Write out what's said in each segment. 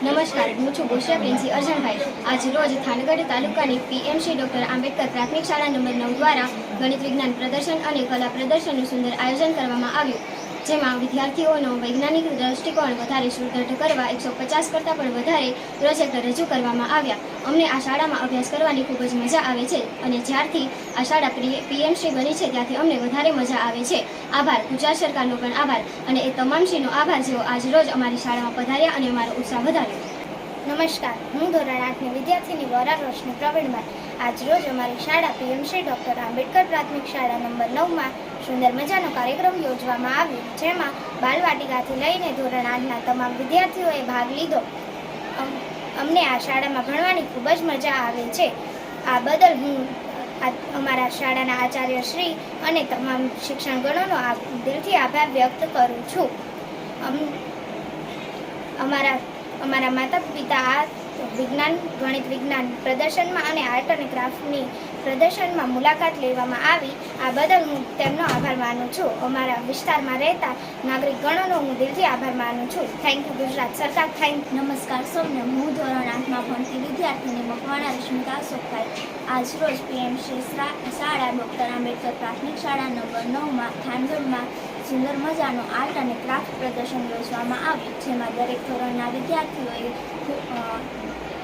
નમસ્કાર, હું છું ગોશિયા પ્રિન્સી અર્જણભાઈ. આજ રોજ થાનગઢ તાલુકાની પીએમસી ડોક્ટર આંબેડકર પ્રાથમિક શાળા નંબર નવ દ્વારા ગણિત વિજ્ઞાન પ્રદર્શન અને કલા પ્રદર્શનનું સુંદર આયોજન કરવામાં આવ્યું. જેમાં વિદ્યાર્થીઓનો વૈજ્ઞાનિક દ્રષ્ટિકોણ વધારે સુદૃઢ કરવા એકસો પચાસ કરતાં પણ વધારે પ્રોજેક્ટ રજૂ કરવામાં આવ્યા. અમને આ શાળામાં અભ્યાસ કરવાની ખૂબ જ મજા આવે છે અને જ્યારથી આ શાળા પીએમસી બની છે ત્યારથી અમને વધારે મજા આવે છે. આભાર. ગુજરાત સરકારનો પણ આભાર અને એ તમામ શ્રીનો આભાર જેઓ આજ રોજ અમારી શાળામાં પધાર્યા અને અમારો ઉત્સાહ વધાર્યો. નમસ્કાર, હું ધોરણ આઠની વિદ્યાર્થીની વોરા રોશની પ્રવીણભાઈ આજ રોજ અમારી શાળા પીએમસી ડૉક્ટર આંબેડકર પ્રાથમિક શાળા નંબર નવમાં સુંદર મજાનો કાર્યક્રમ યોજવામાં આવ્યો, જેમાં બાલવાટિકાથી લઈને ધોરણ આઠના તમામ વિદ્યાર્થીઓએ ભાગ લીધો. અમ- અમને આ શાળામાં ભણવાની ખૂબ જ મજા આવે છે. આ બદલ હું અમારા શાળાના આચાર્ય શ્રી અને તમામ શિક્ષણગણોનો દિલથી આભાર વ્યક્ત કરું છું. અમ, અમારા અમારા માતા પિતા આ વિજ્ઞાન, ગણિત વિજ્ઞાન પ્રદર્શનમાં અને આર્ટ અને ક્રાફ્ટની પ્રદર્શનમાં મુલાકાત લેવામાં આવી. આ બદલ હું તેમનો આભાર માનું છું. અમારા વિસ્તારમાં રહેતા નાગરિક ગણોનો હું દિલથી આભાર માનું છું. થેન્ક યુ ગુજરાત સરકાર. થેન્ક નમસ્કાર. સૌને હું ધોરણ આઠમાં ભણતી વિદ્યાર્થીની મકવાણા રશ્મિતા સોખાઈ આજરોજ પીએમ શ્રી શાળા ડૉક્ટર આંબેડકર પ્રાથમિક શાળા નંબર નવમાં થાનગઢમાં સુંદર મજાનું આર્ટ અને ક્રાફ્ટ પ્રદર્શન યોજવામાં આવ્યું, જેમાં દરેક ધોરણના વિદ્યાર્થીઓએ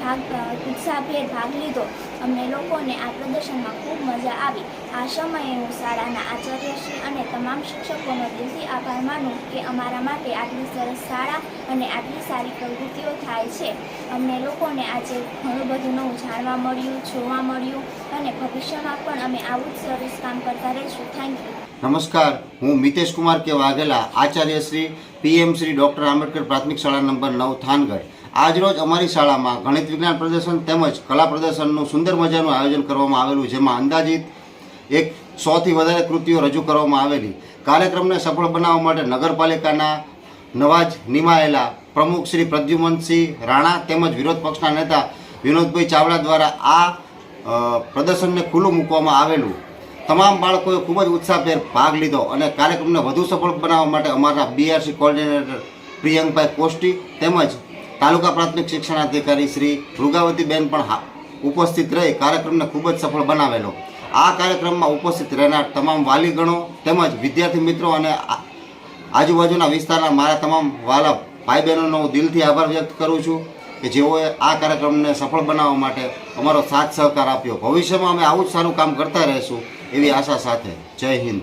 ભાગ ઉત્સાહભેર ભાગ લીધો. અમને લોકોને આ પ્રદર્શનમાં ખૂબ મજા આવી. આ સમયે હું શાળાના આચાર્યશ્રી અને તમામ શિક્ષકોનો દિલથી આભાર માનું કે અમારા માટે આટલી સરસ શાળા અને આટલી સારી પ્રવૃત્તિઓ થાય છે. અમને લોકોને આજે ઘણું બધું નવું જાણવા મળ્યું, જોવા મળ્યું અને ભવિષ્યમાં પણ અમે આવું જ સરસ કામ કરતા રહીશું. થેન્ક યુ નમસ્કાર, હું મિતેશ કુમાર કે વાઘેલા, આચાર્ય શ્રી પીએમ શ્રી ડૉક્ટર આંબેડકર પ્રાથમિક શાળા નંબર નવ, થાનગઢ. આજરોજ અમારી શાળામાં ગણિત વિજ્ઞાન પ્રદર્શન તેમજ કલા પ્રદર્શનનું સુંદર મજાનું આયોજન કરવામાં આવેલું, જેમાં અંદાજિત એક સોથી વધારે કૃતિઓ રજૂ કરવામાં આવેલી. કાર્યક્રમને સફળ બનાવવા માટે નગરપાલિકાના નવા જ નિમાયેલા પ્રમુખ શ્રી પ્રદ્યુમનસિંહ રાણા તેમજ વિરોધ પક્ષના નેતા વિનોદભાઈ ચાવડા દ્વારા આ પ્રદર્શનને ખુલ્લું મૂકવામાં આવેલું. તમામ બાળકોએ ખૂબ જ ઉત્સાહભેર ભાગ લીધો અને કાર્યક્રમને વધુ સફળ બનાવવા માટે અમારા બીઆરસી કોર્ડિનેટર પ્રિયંકભાઈ કોષ્ટી તેમજ તાલુકા પ્રાથમિક શિક્ષણાધિકારી શ્રી ભૃગાવતીબેન પણ ઉપસ્થિત રહી કાર્યક્રમને ખૂબ જ સફળ બનાવેલો. આ કાર્યક્રમમાં ઉપસ્થિત રહેનાર તમામ વાલીગણો તેમજ વિદ્યાર્થી મિત્રો અને આજુબાજુના વિસ્તારના મારા તમામ વાલા ભાઈ બહેનોનો હું દિલથી આભાર વ્યક્ત કરું છું કે જેઓએ આ કાર્યક્રમને સફળ બનાવવા માટે અમારો સાથ સહકાર આપ્યો. ભવિષ્યમાં અમે આવું જ સારું કામ કરતા રહીશું. એવી આશા સાથે. જય હિન્દ.